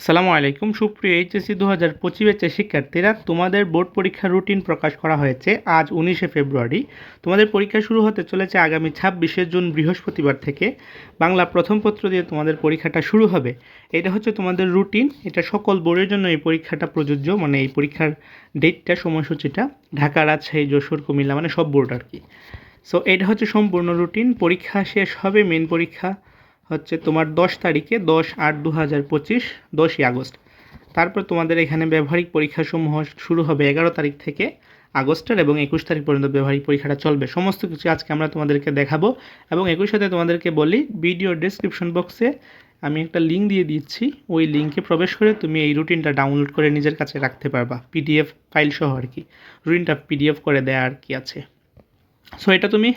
আসসালামু আলাইকুম। সুপ্রিয় এইচএসসি দু হাজার পঁচিশ ব্যাচের শিক্ষার্থীরা, তোমাদের বোর্ড পরীক্ষার রুটিন প্রকাশ করা হয়েছে আজ উনিশে ফেব্রুয়ারি। তোমাদের পরীক্ষা শুরু হতে চলেছে আগামী ছাব্বিশে জুন বৃহস্পতিবার থেকে। বাংলা প্রথম পত্র দিয়ে তোমাদের পরীক্ষাটা শুরু হবে। এটা হচ্ছে তোমাদের রুটিন। এটা সকল বোর্ডের জন্য এই পরীক্ষাটা প্রযোজ্য। মানে এই পরীক্ষার ডেটটা, সময়সূচিটা ঢাকা, রাজশাহী, যশোর, কুমিল্লা মানে সব বোর্ড আর কি। সো এটা হচ্ছে সম্পূর্ণ রুটিন। পরীক্ষা শেষ হবে মেন পরীক্ষা। হচ্ছে তোমার দশ তারিখে দশ আট দু হাজার পঁচিশ দশই আগস্ট। তারপর তোমাদের এখানে ব্যবহারিক পরীক্ষাসমূহ শুরু হবে এগারো তারিখ থেকে আগস্টের এবং একুশ তারিখ পর্যন্ত ব্যবহারিক পরীক্ষাটা চলবে। সমস্ত কিছু আজকে আমরা তোমাদেরকে দেখাবো এবং একই সাথে তোমাদেরকে বলি ভিডিও ডিসক্রিপশন বক্সে আমি একটা লিঙ্ক দিয়ে দিচ্ছি। ওই লিঙ্কে প্রবেশ করে তুমি এই রুটিনটা ডাউনলোড করে নিজের কাছে রাখতে পারবা পিডিএফ ফাইল সহ আর কি। রুটিনটা পিডিএফ করে দেয়া আর কি আছে। সো এটা তুমি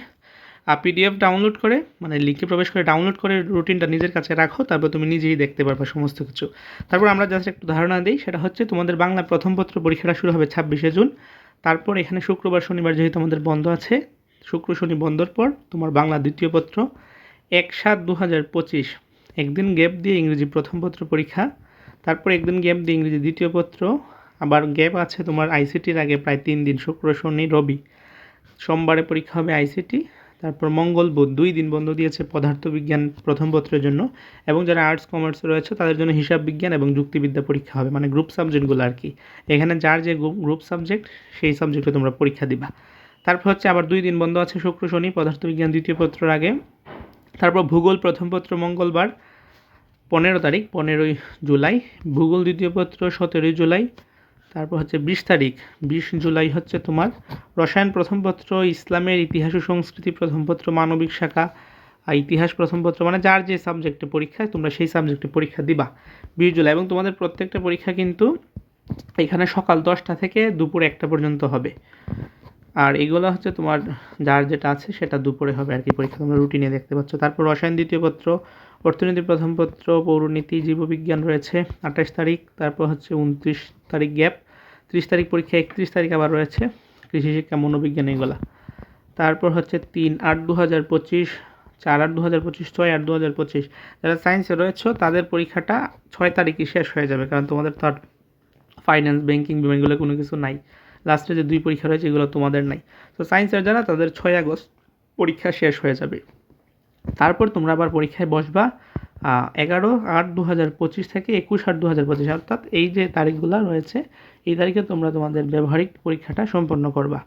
পিডিএফ ডাউনলোড করে মানে লিঙ্কে প্রবেশ করে ডাউনলোড করে রুটিনটা নিজের কাছে রাখো, তারপর তুমি নিজেই দেখতে পারবে সমস্ত কিছু। তারপর আমরা জাস্ট একটু ধারণা দিই, সেটা হচ্ছে তোমাদের বাংলা প্রথম পত্র পরীক্ষাটা শুরু হবে ছাব্বিশে জুন। তারপর এখানে শুক্রবার, শনিবার যেহেতু আমাদের বন্ধ আছে, শুক্র, শনি বন্ধর পর তোমার বাংলা দ্বিতীয় পত্র। এক সাত দু হাজার পঁচিশ, একদিন গ্যাপ দিয়ে ইংরেজি প্রথম পত্র পরীক্ষা, তারপর একদিন গ্যাপ দিয়ে ইংরেজি দ্বিতীয় পত্র। আবার গ্যাপ আছে তোমার আইসিটির আগে প্রায় তিন দিন, শুক্র, শনি, রবি। সোমবারে পরীক্ষা হবে আইসিটি তারপর মঙ্গল, বুধ দুই দিন বন্ধ দিয়েছে পদার্থবিজ্ঞান প্রথম পত্রের জন্য এবং যারা আর্টস কমার্স রয়েছে তাদের জন্য হিসাব বিজ্ঞান এবং যুক্তিবিদ্যা পরীক্ষা হবে মানে গ্রুপ সাবজেক্টগুলো আর কি। এখানে যার যে গ্রুপ সাবজেক্ট সেই সাবজেক্টে তোমরা পরীক্ষা দিবা। তারপর হচ্ছে আবার দুই দিন বন্ধ আছে শুক্র, শনি, পদার্থবিজ্ঞান দ্বিতীয় পত্রের আগে। তারপর ভূগোল প্রথম পত্র মঙ্গলবার, পনেরো তারিখ, পনেরোই জুলাই। ভূগোল দ্বিতীয় পত্র সতেরোই জুলাই। তারপর হচ্ছে বিশ তারিখ, বিশ জুলাই হচ্ছে তোমার রসায়ন প্রথমপত্র ইসলামের ইতিহাস ও সংস্কৃতি প্রথমপত্র মানবিক শাখা আর ইতিহাস প্রথম পত্র মানে যার যে সাবজেক্টে পরীক্ষা, তোমরা সেই সাবজেক্টে পরীক্ষা দিবা বিশ জুলাই এবং তোমাদের প্রত্যেকটা পরীক্ষা কিন্তু এখানে সকাল দশটা থেকে দুপুর একটা পর্যন্ত হবে। আর এগুলো হচ্ছে তোমার যার যেটা আছে সেটা দুপুরে হবে আর কি, পরীক্ষা তোমরা রুটিনে দেখতে পাচ্ছ। তারপর রসায়ন দ্বিতীয় পত্র, অর্থনীতি প্রথম পত্র, পৌরনীতি, জীববিজ্ঞান রয়েছে আঠাশ তারিখ, তারপর হচ্ছে উনত্রিশ তারিখ গ্যাপ, ত্রিশ তারিখ পরীক্ষা, একত্রিশ তারিখ আবার রয়েছে কৃষি শিক্ষা, মনোবিজ্ঞান এগুলা। তারপর হচ্ছে তিন আট দু হাজার পঁচিশ, চার আট দু হাজার পঁচিশ, ছয় আট দু হাজার পঁচিশ। যারা সায়েন্সে রয়েছে, তাদের পরীক্ষাটা ছয় তারিখে শেষ হয়ে যাবে, কারণ তোমাদের তো আর ফাইন্যান্স ব্যাঙ্কিং বিমানগুলো কোনো কিছু নাই। লাস্টে যে দুই পরীক্ষা রয়েছে, এগুলো তোমাদের নাই। তো সায়েন্সের যারা, তাদের ছয় আগস্ট পরীক্ষা শেষ হয়ে যাবে। তারপর তোমরা আবার পরীক্ষায় বসবা এগারো আট দু হাজার পঁচিশ থেকে একুশ আট দু হাজার পঁচিশ, অর্থাৎ এই যে তারিখগুলো রয়েছে, এই তারিখে তোমরা তোমাদের ব্যবহারিক পরীক্ষাটা সম্পন্ন করবা।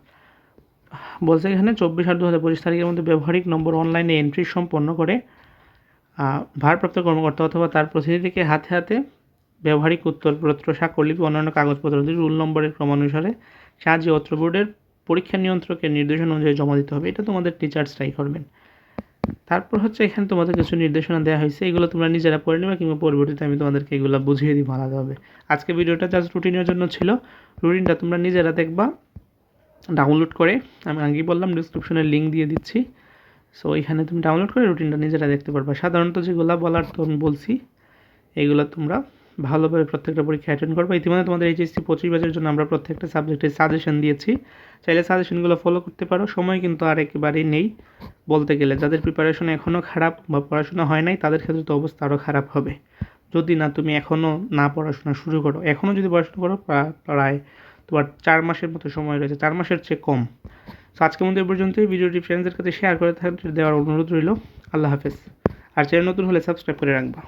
বলছে এখানে চব্বিশ আট দু হাজার পঁচিশ তারিখের মধ্যে ব্যবহারিক নম্বর অনলাইনে এন্ট্রি সম্পন্ন করে ভারপ্রাপ্ত কর্মকর্তা অথবা তার প্রতিনিধিকে হাতে হাতে ব্যবহারিক উত্তরপত্র স্বাক্ষরলিপি অন্যান্য কাগজপত্র রুল নম্বরের ক্রমানুসারে সাহায্যে অত্র বোর্ডের পরীক্ষা নিয়ন্ত্রকের নির্দেশনা অনুযায়ী জমা দিতে হবে। এটা তোমাদের টিচার্সরাই করবেন। তারপর হচ্ছে এখানে তোমাদের কিছু নির্দেশনা দেওয়া হয়েছে। এগুলো তোমরা নিজেরা পড়ে নেবে কিংবা পরবর্তীতে আমি তোমাদেরকে এগুলো বুঝিয়ে দিব আলাদাভাবে আজকে ভিডিওটা জাস্ট রুটিনের জন্য ছিল। রুটিনটা তোমরা নিজেরা দেখবা। ডাউনলোড করে আমি আগেই বললাম ডিসক্রিপশনে লিঙ্ক দিয়ে দিচ্ছি। সো এখানে তুমি ডাউনলোড করে রুটিনটা নিজেরা দেখতে পারবা। সাধারণত যেগুলো বলার তো আমি বলছি, এগুলো তোমরা ভালোভাবে প্রত্যেকটা পরীক্ষা অ্যাটেন্ড করব। ইতিমধ্যে তোমাদের এইচএসসি পঁচিশ ব্যাচের জন্য আমরা প্রত্যেকটা সাবজেক্টের সাজেশন দিয়েছি। চাইলে সাজেশনগুলো ফলো করতে পারো। সময় কিন্তু আর একেবারেই নেই বলতে গেলে। যাদের প্রিপারেশন এখনও খারাপ বা পড়াশোনা হয় নাই, তাদের ক্ষেত্রে তো অবস্থা আরও খারাপ হবে। যদি না তুমি এখনও না পড়াশোনা শুরু করো এখনও যদি পড়াশোনা করো প্রায় তোমার চার মাসের মতো সময় রয়েছে, চার মাসের চেয়ে কম। তো আজকের মধ্যে পর্যন্তই। ভিডিওটি ফ্রেন্ডসদের কাছে শেয়ার করে দেওয়ার অনুরোধ রইল। আল্লাহ হাফেজ। আর চ্যানেল নতুন হলে সাবস্ক্রাইব করে রাখবা।